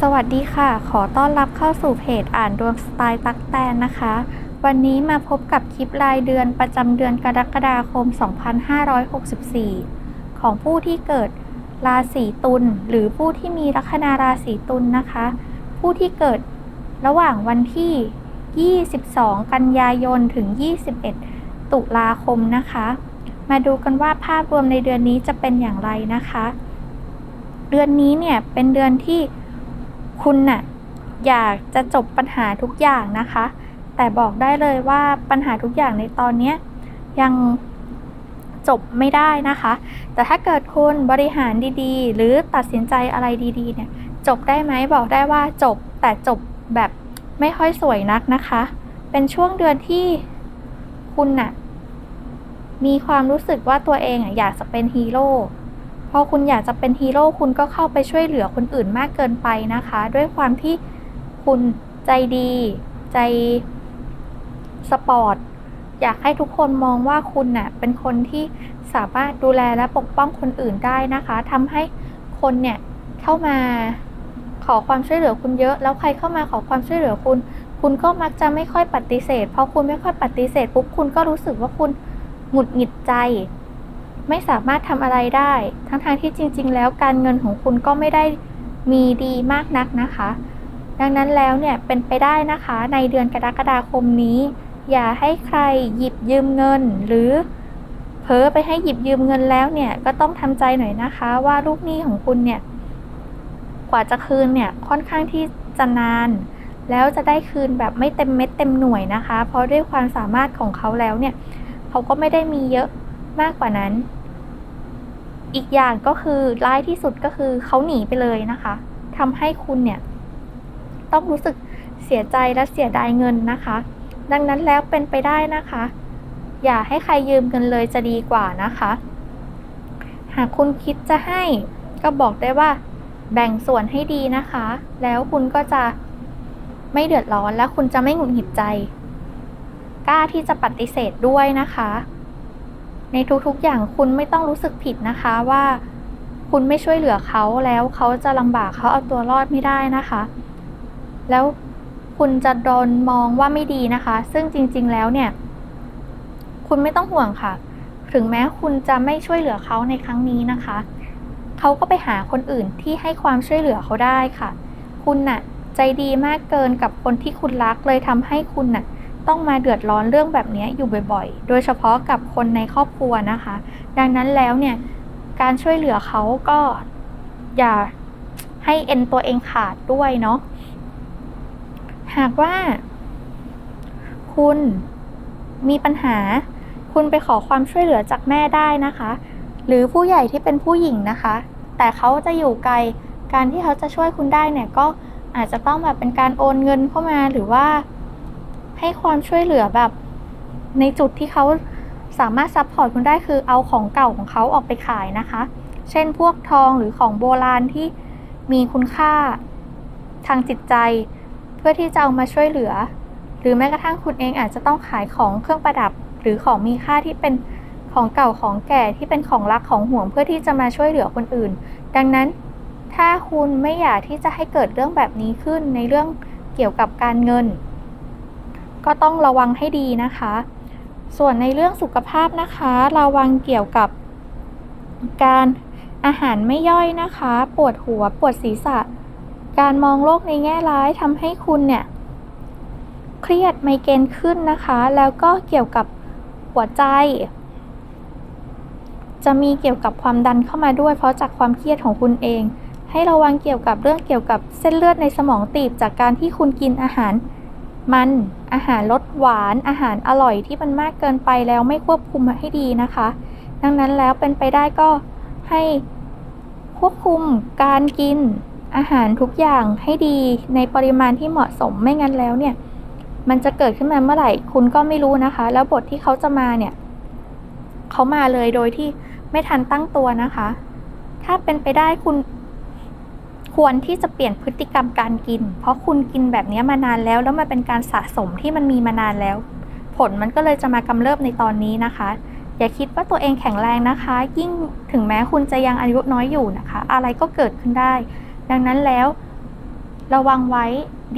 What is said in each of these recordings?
สวัสดีค่ะ ขอต้อนรับเข้าสู่เพจอ่านดวงสไตล์ตักแตนนะคะ วันนี้มาพบกับคลิปรายเดือนประจำเดือนกรกฎาคม 2564 ของผู้ที่เกิดราศีตุลหรือผู้ที่มีลัคนาราศีตุลนะคะ ผู้ที่เกิดระหว่างวันที่ 22 กันยายนถึง 21 ตุลาคมนะคะ มาดูกันว่าภาพรวมในเดือนนี้จะเป็นอย่างไรนะคะ เดือนนี้เนี่ยเป็นเดือนที่ คุณน่ะอยากจะจบปัญหาทุกอย่างนะคะ แต่บอกได้เลยว่าปัญหาทุกอย่างในตอนนี้ยังจบไม่ได้นะคะ แต่ถ้าเกิดคุณบริหารดีๆ หรือตัดสินใจอะไรดีๆเนี่ยจบได้ไหมบอกได้ว่าจบแต่จบแบบไม่ค่อยสวยนักนะคะ เป็นช่วงเดือนที่คุณน่ะมีความรู้สึกว่าตัวเองอยากจะเป็นฮีโร่ อคุณอยากจะเป็นฮีโร่คุณก็เข้าไปช่วยเหลือคนอื่นมากเกินไปนะคะ ด้วยความที่คุณใจดี ใจสปอร์ตอยากให้ทุกคนมองว่าคุณน่ะเป็นคนที่สามารถดูแลและปกป้องคนอื่นได้นะคะทำให้คนเนี่ยเข้ามาขอความช่วยเหลือคุณเยอะ แล้วใครเข้ามาขอความช่วยเหลือคุณ คุณก็มักจะไม่ค่อยปฏิเสธ เพอคุณไม่ค่อยปฏิเสธปุ๊บคุณก็รู้สึกว่าคุณหงุดหงิดใจ ไม่สามารถทำอะไรได้ ทั้งทางที่จริง ๆ แล้วการเงินของคุณก็ไม่ได้มีดีมากนักนะคะ ดังนั้นแล้วเนี่ยเป็นไปได้นะคะในเดือนกรกฎาคมนี้ อย่าให้ใครหยิบยืมเงิน หรือเผลอไปให้หยิบยืมเงินแล้วเนี่ยก็ต้องทำใจหน่อยนะคะ ว่าลูกหนี้ของคุณเนี่ยกว่าจะคืนเนี่ยค่อนข้างที่จะนาน แล้วจะได้คืนแบบไม่เต็มเม็ดเต็มหน่วยนะคะ เพราะด้วยความสามารถของเขาแล้วเนี่ยเขาก็ไม่ได้มีเยอะ มากกว่านั้น อีกอย่างก็คือร้ายที่สุดก็คือเขาหนีไปเลยนะคะทำให้คุณเนี่ย ต้องรู้สึกเสียใจและเสียดายเงินนะคะ ดังนั้นแล้วเป็นไปได้นะคะ อย่าให้ใครยืมเงินเลยจะดีกว่านะคะ หากคุณคิดจะให้ก็บอกได้ว่า แบ่งส่วนให้ดีนะคะ แล้วคุณก็จะไม่เดือดร้อนและคุณจะไม่หงุดหงิดใจ กล้าที่จะปฏิเสธด้วยนะคะ ในทุกๆอย่างคุณไม่ต้องรู้สึกผิดนะคะว่าคุณไม่ช่วยเหลือเขาแล้วเขาจะลำบากเขาเอาตัวรอดไม่ได้นะคะ แล้วคุณจะโดนมองว่าไม่ดีนะคะ ซึ่งจริง ๆ แล้วเนี่ย คุณไม่ต้องห่วงค่ะ ถึงแม้คุณจะไม่ช่วยเหลือเขาในครั้งนี้นะคะ เขาก็ไปหาคนอื่นที่ให้ความช่วยเหลือเขาได้ค่ะ คุณน่ะ ใจดีมากเกินกับคนที่คุณรักเลยทำให้คุณน่ะ ต้องมาเดือดร้อนเรื่องแบบนี้อยู่บ่อยๆ โดยเฉพาะกับคนในครอบครัวนะคะ ดังนั้นแล้วเนี่ยการช่วยเหลือเขาก็อย่าให้เอ็นตัวเองขาดด้วยเนาะ หากว่า คุณมีปัญหา คุณไปขอความช่วยเหลือจากแม่ได้นะคะ หรือผู้ใหญ่ที่เป็นผู้หญิงนะคะ แต่เขาจะอยู่ไกล การที่เขาจะช่วยคุณได้เนี่ยก็อาจจะต้องแบบเป็นการโอนเงินเข้ามาหรือว่า ให้ความช่วยเหลือแบบในจุดที่เขาสามารถซัพพอร์ตคุณได้คือเอาของเก่าของเขาออกไปขายนะคะ เช่นพวกทองหรือของโบราณที่มีคุณค่าทางจิตใจ เพื่อที่จะเอามาช่วยเหลือ หรือแม้กระทั่งคุณเองอาจจะต้องขายของเครื่องประดับ หรือของมีค่าที่เป็นของเก่าของแก่ที่เป็นของรักของห่วงเพื่อที่จะมาช่วยเหลือคนอื่น ดังนั้นถ้าคุณไม่อยากที่จะให้เกิดเรื่องแบบนี้ขึ้นในเรื่องเกี่ยวกับการเงิน ก็ต้องระวังให้ดีนะคะ ส่วนในเรื่องสุขภาพนะคะระวังเกี่ยวกับการอาหารไม่ย่อยนะคะ ปวดหัวปวดศีรษะ การมองโลกในแง่ร้ายทำให้คุณเนี่ยเครียดไมเกรนขึ้นนะคะ แล้วก็เกี่ยวกับหัวใจ จะมีเกี่ยวกับความดันเข้ามาด้วย เพราะจากความเครียดของคุณเอง ให้ระวังเกี่ยวกับเรื่องเกี่ยวกับเส้นเลือดในสมองตีบจากการที่คุณกินอาหารมัน อาหารรสหวานอาหารอร่อยที่มันมากเกินไปแล้วไม่ควบคุมให้ดีนะคะ ดังนั้นแล้วเป็นไปได้ก็ให้ควบคุมการกินอาหารทุกอย่างให้ดีในปริมาณที่เหมาะสมไม่งั้นแล้วเนี่ย มันจะเกิดขึ้นมาเมื่อไหร่ คุณก็ไม่รู้นะคะ แล้วบทที่เขาจะมาเนี่ยเขามาเลยโดยที่ไม่ทันตั้งตัวนะคะ ถ้าเป็นไปได้คุณ ควรที่จะเปลี่ยนพฤติกรรมการกิน เพราะคุณกินแบบนี้มานานแล้ว แล้วมันเป็นการสะสมที่มันมีมานานแล้ว ผลมันก็เลยจะมากำเริบในตอนนี้นะคะ อย่าคิดว่าตัวเองแข็งแรงนะคะ ยิ่งถึงแม้คุณจะยังอายุน้อยอยู่นะคะ อะไรก็เกิดขึ้นได้ ดังนั้นแล้วระวังไว้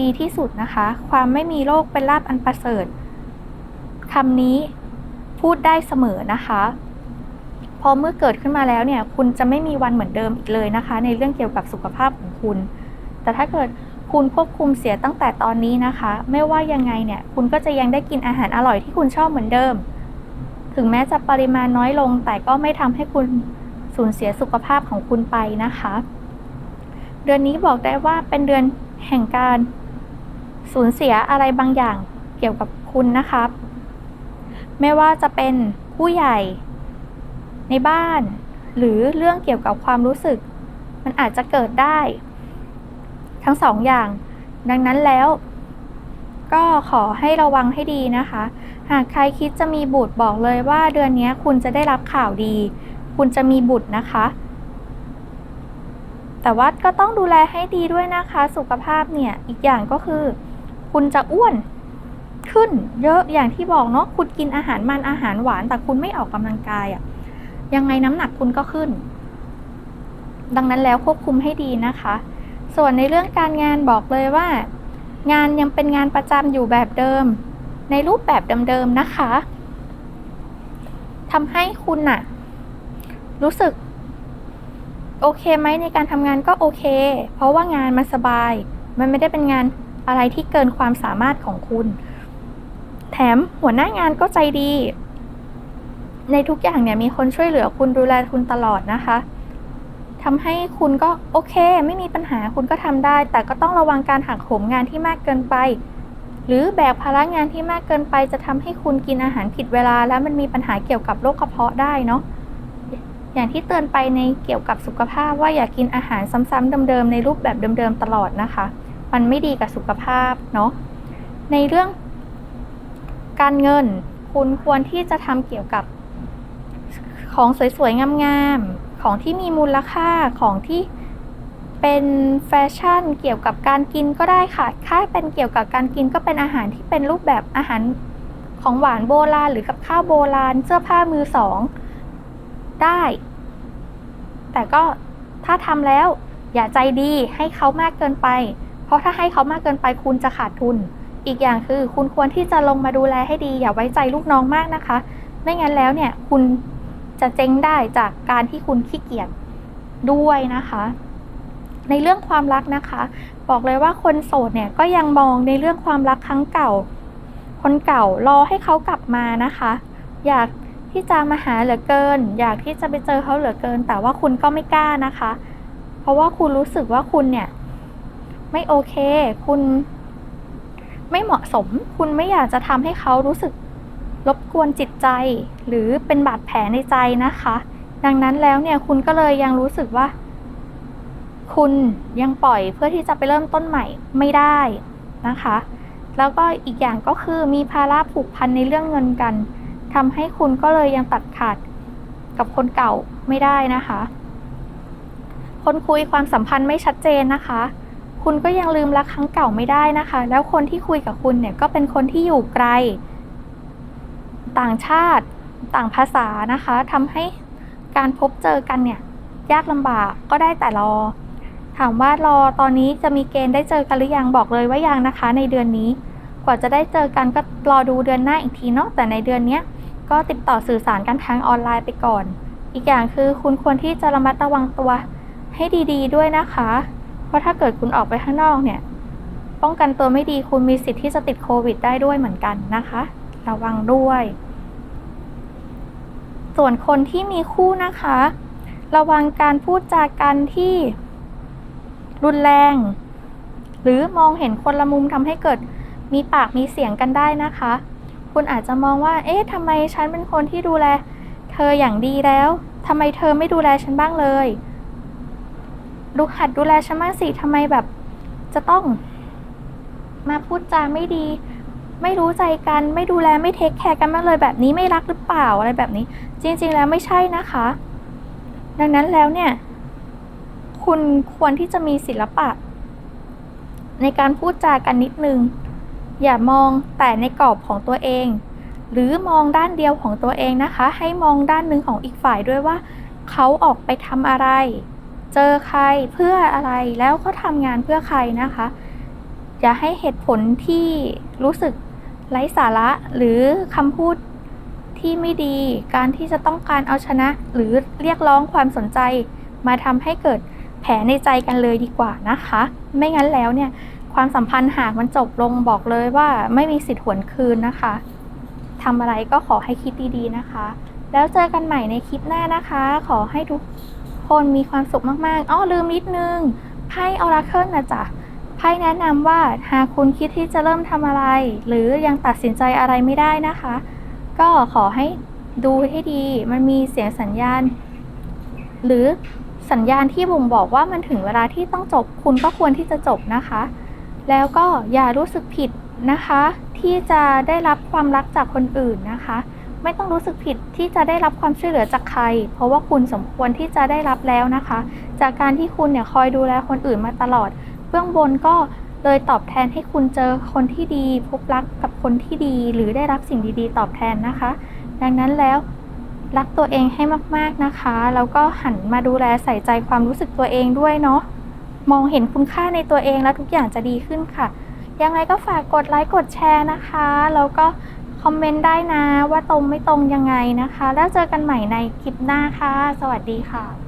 ดีที่สุดนะคะ ความไม่มีโรคเป็นลาบอันประเสริฐคำนี้พูดได้เสมอนะคะ อเมื่อเกิดขึ้นมาแล้วเนี่ย คุณจะไม่มีวันเหมือนเดิมอีกเลยนะคะ ในเรื่องเกี่ยวกับสุขภาพของคุณ แต่ถ้าเกิดคุณควบคุมเสียตั้งแต่ตอนนี้นะคะ ไม่ว่ายังไงเนี่ย คุณก็จะยังได้กินอาหารอร่อยที่คุณชอบเหมือนเดิม ถึงแม้จะปริมาณน้อยลง แต่ก็ไม่ทำให้คุณสูญเสียสุขภาพของคุณไปนะคะ เดือนนี้บอกได้ว่าเป็นเดือนแห่งการสูญเสียอะไรบางอย่างเกี่ยวกับคุณนะครับ ไม่ว่าจะเป็นผู้ใหญ่ ในบ้าน หรือเรื่องเกี่ยวกับความรู้สึก มันอาจจะเกิดได้ ทั้งสองอย่าง ดังนั้นแล้ว ก็ขอให้ระวังให้ดีนะคะ หากใครคิดจะมีบุตรบอกเลยว่าเดือนนี้คุณจะได้รับข่าวดี คุณจะมีบุตรนะคะ แต่ว่าก็ต้องดูแลให้ดีด้วยนะคะ สุขภาพเนี่ยอีกอย่างก็คือ คุณจะอ้วนขึ้นเยอะอย่างที่บอกเนาะคุณกินอาหารมันอาหารหวานแต่คุณไม่ออกกำลังกายอะ่ะ ยังไงน้ำหนักคุณก็ขึ้น ดังนั้นแล้วควบคุมให้ดีนะคะ ส่วนในเรื่องการงานบอกเลยว่า งานยังเป็นงานประจำอยู่แบบเดิม ในรูปแบบเดิมๆนะคะทำให้คุณน่ะ รู้สึก โอเคไหมในการทำงานก็โอเค เพราะว่างานมันสบาย มันไม่ได้เป็นงานอะไรที่เกินความสามารถของคุณ แถมหัวหน้างานก็ใจดี ในทุกอย่างเนี่ยมีคนช่วยเหลือคุณดูแลคุณตลอดนะคะทำให้คุณก็โอเค ไม่มีปัญหาคุณก็ทำได้ แต่ก็ต้องระวังการหักโหมงานที่มากเกินไป หรือแบกภาระงานที่มากเกินไป จะทำให้คุณกินอาหารผิดเวลา แล้วมันมีปัญหาเกี่ยวกับโรคกระเพาะได้เนาะอย่างที่เตือนไปในเกี่ยวกับสุขภาพว่าอย่ากกินอาหารซ้ำๆเดิมๆในรูปแบบเดิมๆตลอดนะคะ มันไม่ดีกับสุขภาพเนาะในเรื่องการเงิน คุณควรที่จะทำเกี่ยวกับ ของสวยๆ งามๆ ของที่มีมูลค่า ของที่เป็นแฟชั่นเกี่ยวกับการกินก็ได้ค่ะถ้าเป็นเกี่ยวกับการกินก็เป็นอาหารที่เป็นรูปแบบอาหารของหวานโบราณหรือกับข้าวโบราณ เสื้อผ้ามือสอง ได้ แต่ก็ถ้าทำแล้วอย่าใจดีให้เขามากเกินไป เพราะถ้าให้เขามากเกินไปคุณจะขาดทุน อีกอย่างคือคุณควรที่จะลงมาดูแลให้ดี อย่าไว้ใจลูกน้องมากนะคะ ไม่งั้นแล้วเนี่ยคุณ จะเจ๊งได้จากการที่คุณขี้เกียจด้วยนะคะ ในเรื่องความรักนะคะ บอกเลยว่าคนโสดเนี่ยก็ยังมองในเรื่องความรักครั้งเก่า คนเก่ารอให้เขากลับมานะคะ อยากที่จะมาหาเหลือเกิน อยากที่จะไปเจอเขาเหลือเกิน แต่ว่าคุณก็ไม่กล้านะคะ เพราะว่าคุณรู้สึกว่าคุณเนี่ยไม่โอเค คุณไม่เหมาะสม คุณไม่อยากจะทำให้เขารู้สึก รบกวนจิตใจ หรือเป็นบาดแผลในใจนะคะ ดังนั้นแล้วเนี่ยคุณก็เลยยังรู้สึกว่า คุณยังปล่อยเพื่อที่จะไปเริ่มต้นใหม่ไม่ได้นะคะ แล้วก็อีกอย่างก็คือมีภาระผูกพันในเรื่องเงินกันทำให้คุณก็เลยยังตัดขาดกับคนเก่าไม่ได้นะคะ คนคุยความสัมพันธ์ไม่ชัดเจนนะคะ คุณก็ยังลืมรักครั้งเก่าไม่ได้นะคะ แล้วคนที่คุยกับคุณเนี่ยก็เป็นคนที่อยู่ไกล ต่างชาติต่างภาษานะคะทำให้การพบเจอกันเนี่ยยากลำบากก็ได้แต่รอ ถามว่ารอตอนนี้จะมีเกณฑ์ได้เจอกันหรือยังบอกเลยว่ายังนะคะ ในเดือนนี้ กว่าจะได้เจอกันก็รอดูเดือนหน้าอีกทีเนาะแต่ในเดือนนี้ก็ติดต่อสื่อสารกันทางออนไลน์ไปก่อน อีกอย่างคือคุณควรที่จะระมัดระวังตัวให้ดีๆด้วยนะคะ เพราะถ้าเกิดคุณออกไปข้างนอกเนี่ย ป้องกันตัวไม่ดีคุณมีสิทธิ์ที่จะติดโควิดได้ด้วยเหมือนกันนะคะ ระวังด้วย ส่วนคนที่มีคู่นะคะ ระวังการพูดจากันที่รุนแรง หรือมองเห็นคนละมุมทำให้เกิดมีปากมีเสียงกันได้นะคะ คุณอาจจะมองว่า เอ๊ะทำไมฉันเป็นคนที่ดูแล เธออย่างดีแล้วทำไมเธอไม่ดูแลฉันบ้างเลยดูหัดดูแลฉันบ้างสิทำไมแบบ จะต้อง มาพูดจาไม่ดี ไม่รู้ใจกัน ไม่ดูแลไม่เทคแคร์กันมากเลยแบบนี้ไม่รักหรือเปล่าอะไรแบบนี้ จริง ๆ แล้วไม่ใช่นะคะ ดังนั้นแล้วเนี่ย คุณควรที่จะมีศิลปะ ในการพูดจากันนิดนึง อย่ามองแต่ในกรอบของตัวเอง หรือมองด้านเดียวของตัวเองนะคะ ให้มองด้านหนึ่งของอีกฝ่ายด้วยว่า เขาออกไปทำอะไร เจอใครเพื่ออะไรแล้วเขาทำงานเพื่อใครนะคะอย่าให้เหตุผลที่รู้สึก ไร้สาระหรือคำพูดที่ไม่ดี การที่จะต้องการเอาชนะ หรือเรียกร้องความสนใจ มาทำให้เกิดแผลในใจกันเลยดีกว่านะคะ ไม่งั้นแล้วเนี่ยความสัมพันธ์หากมันจบลงบอกเลยว่าไม่มีสิทธิ์หวนคืนนะคะทำอะไรก็ขอให้คิดดีๆนะคะ แล้วเจอกันใหม่ในคลิปหน้านะคะ ขอให้ทุกคนมีความสุขมากๆ อ้อลืมนิดนึงไพ่ออราเคิลนะจ๊ะ ไพ่แนะนำว่าหากคุณคิดที่จะเริ่มทำอะไร หรือยังตัดสินใจอะไรไม่ได้นะคะ ก็ขอให้ดูให้ดี มันมีเสียงสัญญาณ หรือสัญญาณที่บ่งบอกว่ามันถึงเวลาที่ต้องจบ คุณก็ควรที่จะจบนะคะ แล้วก็อย่ารู้สึกผิดนะคะ ที่จะได้รับความรักจากคนอื่นนะคะ ไม่ต้องรู้สึกผิดที่จะได้รับความช่วยเหลือจากใคร เพราะว่าคุณสมควรที่จะได้รับแล้วนะคะ จากการที่คุณเนี่ยคอยดูแลคนอื่นมาตลอด เบื้องบนก็เลยตอบแทนให้คุณเจอคนที่ดี พบรักกับคนที่ดี หรือได้รับสิ่งดีๆ ตอบแทนนะคะ ดังนั้นแล้วรักตัวเองให้มากๆนะคะ แล้วก็หันมาดูแลใส่ใจความรู้สึกตัวเองด้วยเนาะ มองเห็นคุณค่าในตัวเองแล้วทุกอย่างจะดีขึ้นค่ะ ยังไงก็ฝากกดไลค์กดแชร์นะคะ แล้วก็คอมเมนต์ได้นะว่าตรงไม่ตรงยังไงนะคะ แล้วเจอกันใหม่ในคลิปหน้าค่ะ สวัสดีค่ะ